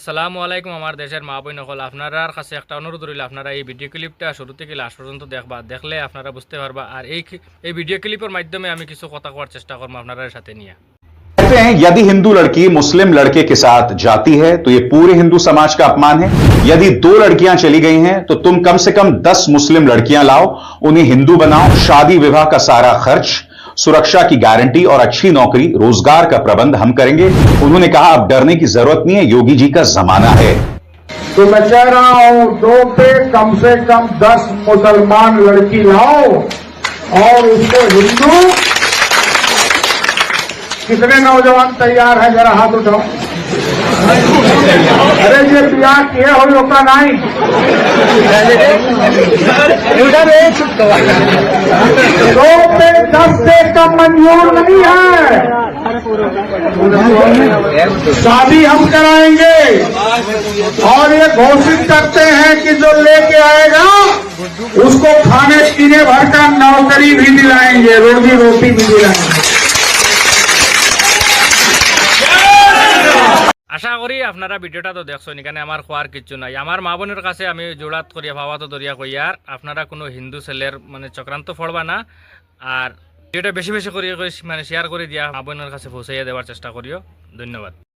আসসালামু আলাইকুম আমার দেশার মা বই নকল আপনারা আর কাছে একটা অনুরোধ রইল আপনারা এই ভিডিও ক্লিপটা শুরু থেকে শেষ পর্যন্ত দেখবা দেখলে আপনারা বুঝতে পারবা আর এই এই ভিডিও ক্লিপের মাধ্যমে আমি কিছু কথা বলার চেষ্টা করব আপনাদের সাথে নিয়ে যদি হিন্দু लड़की মুসলিম लड़के के साथ जाती है तो यह पूरी हिंदू समाज का अपमान है यदि दो लड़कियां चली गई हैं तो तुम कम से कम 10 मुस्लिम लड़कियां लाओ उन्हें हिंदू बनाओ शादी विवाह का सारा खर्च सुरक्षा की गारंटी और अच्छी नौकरी रोजगार का प्रबंध हम करेंगे उन्होंने कहा अब डरने की जरूरत नहीं है योगी जी का जमाना है तो मैं कह रहा हूं दो पे कम से कम दस मुसलमान लड़की लाओ और उसको हिंदू कितने नौजवान तैयार है जरा हाथ उठाओ अरे ये ब्याह किए हो लोका नहीं दो তেকম মঞ্জুর ਨਹੀਂ आहे सारी हम कराएंगे और ये घोषित करते हैं कि जो लेके आएगा उसको खाने पीने भर का नौकरी भी दिलाएंगे रोटी रोटी मिलेगा आशा করি আপনারা ভিডিওটা তো দেখছোন ইখানে আমার হওয়ার কিছু নাই আমার মা বোনের কাছে আমি জোড়াত করি বাবা তো দরিয়া কইয়ার আপনারা কোন হিন্দু ছেলের মানে চক্রান্ত ফলবা না আর ভিডিওটা বেশি বেশি করিয়ে মানে শেয়ার করে দিয়া আপনার কাছে পৌঁছাইয়া দেওয়ার চেষ্টা করিও ধন্যবাদ